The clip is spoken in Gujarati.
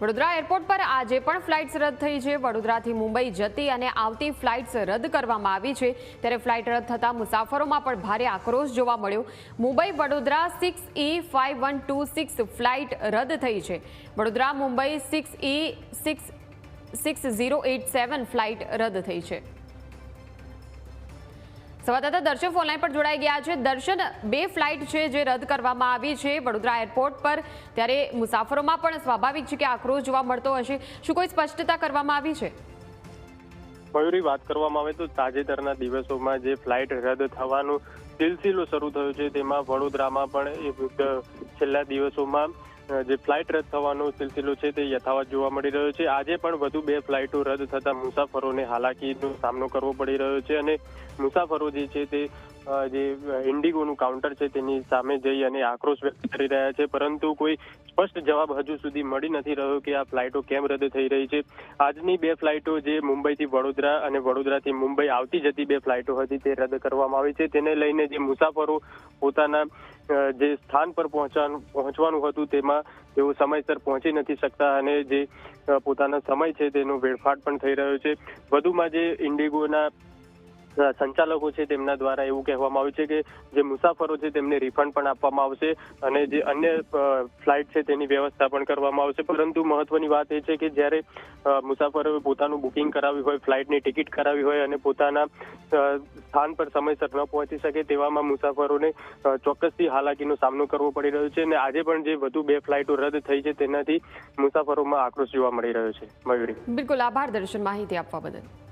વડોદરા એરપોર્ટ પર આજે પણ ફ્લાઇટ્સ રદ થઈ છે. વડોદરાથી મુંબઈ જતી અને આવતી ફ્લાઇટ્સ રદ કરવામાં આવી છે. ત્યારે ફ્લાઇટ રદ થતાં મુસાફરોમાં પણ ભારે આક્રોશ જોવા મળ્યો. Mumbai Vadodara six E five one two six flight રદ થઈ છે. Vadodara Mumbai six E six six zero eight seven flight રદ થઈ છે. સંવાદદાતા દર્શન ફોનલાઈન પર જોડાઈ ગયા છે. દર્શન, બે ફ્લાઇટ છે જે રદ કરવામાં આવી છે વડોદરા એરપોર્ટ પર. ત્યારે મુસાફરોમાં પણ સ્વાભાવિક છે કે આક્રોશ જોવા મળતો હશે. શું કોઈ સ્પષ્ટતા કરવામાં આવી છે? મયુરી, વાત કરવામાં આવે તો તાજેતરના દિવસોમાં જે ફ્લાઇટ રદ થવાનું સિલસિલો શરૂ થયો છે, તેમાં વડોદરામાં પણ છેલ્લા દિવસોમાં જે ફ્લાઇટ રદ થવાનો સિલસિલો છે તે યથાવત જોવા મળી રહ્યો છે. આજે પણ વધુ બે ફ્લાઇટો રદ થતા મુસાફરોને હાલાકીનો સામનો કરવો પડી રહ્યો છે અને મુસાફરો જે છે તે જે ઇન્ડિગોનું કાઉન્ટર છે તેની સામે જઈ અને આક્રોશ વ્યક્ત કરી રહ્યા છે. પરંતુ કોઈ સ્પષ્ટ જવાબ હજુ સુધી મળી નથી રહ્યો કે આ ફ્લાઇટો કેમ રદ થઈ રહી છે. આજની બે ફ્લાઇટો જે મુંબઈથી વડોદરા અને વડોદરાથી મુંબઈ આવતી જતી બે ફ્લાઇટો હતી તે રદ કરવામાં આવી છે. તેને લઈને જે મુસાફરો પોતાના જે સ્થાન પર પહોંચવાનું હતું તેમાં તેઓ સમયસર પહોંચી નથી શકતા અને જે પોતાનો સમય છે તેનો વેડફાટ પણ થઈ રહ્યો છે. વધુમાં જે ઇન્ડિગોના સંચાલકો છે તેમના દ્વારા એવું કહેવામાં આવ્યું છે કે જે મુસાફરો છે તેમને રિફંડ પણ આપવામાં આવશે અને જે અન્ય ફ્લાઇટ છે તેની વ્યવસ્થા પણ કરવામાં આવશે. પરંતુ મહત્વની વાત એ છે કે જ્યારે મુસાફરોએ પોતાનું બુકિંગ કરાવ્યું હોય ફ્લાઇટની ટિકિટ કરાવી હોય અને પોતાના સ્થાન પર સમયસર ન પહોંચી શકે તેવામાં મુસાફરોને ચોક્કસથી હાલાકીનો સામનો કરવો પડી રહ્યો છે અને આજે પણ જે વધુ બે ફ્લાઇટો રદ થઈ છે તેનાથી મુસાફરોમાં આક્રોશ જોવા મળી રહ્યો છે. મયુરી. બિલકુલ આભાર દર્શન માહિતી આપવા બદલ.